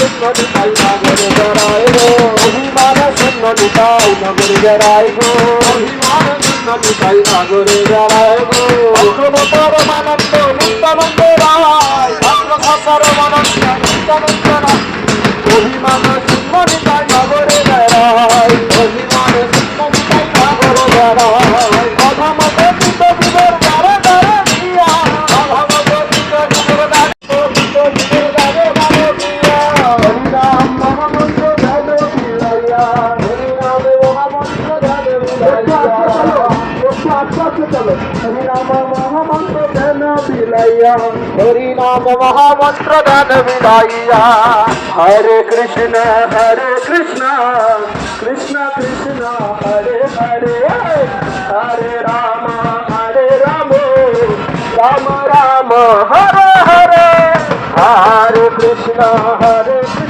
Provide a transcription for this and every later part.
শূন্য নিতাই নগরে জড়াই গো অভিমান শূন্য নিতাই নগরে জড়াই গো অভিমান শূন্য নিতাই নগরে জড়াই গো অগ্রবতর মানন্দ নিত্যানন্দ রায় অগ্রবতর মানন্দ নিত্যানন্দ রায় অভিমান শূন্য राम महामंत्र दान विदाइया हरे कृष्ण हरे कृष्ण कृष्ण कृष्ण, हरे हरे। हरे राम हरे राम राम राम, हरे हरे। हरे कृष्ण हरे कृष्ण।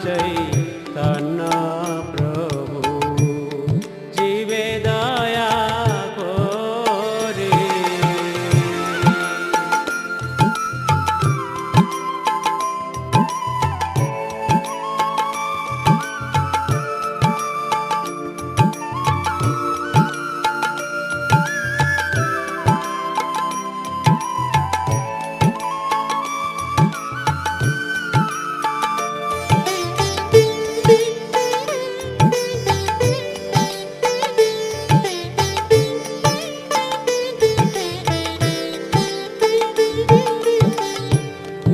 চাই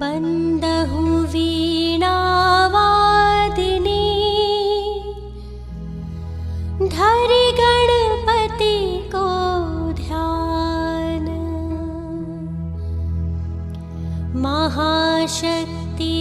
बन्दहु वीणावादिनी धरि गणपति को ध्यान। महाशक्ति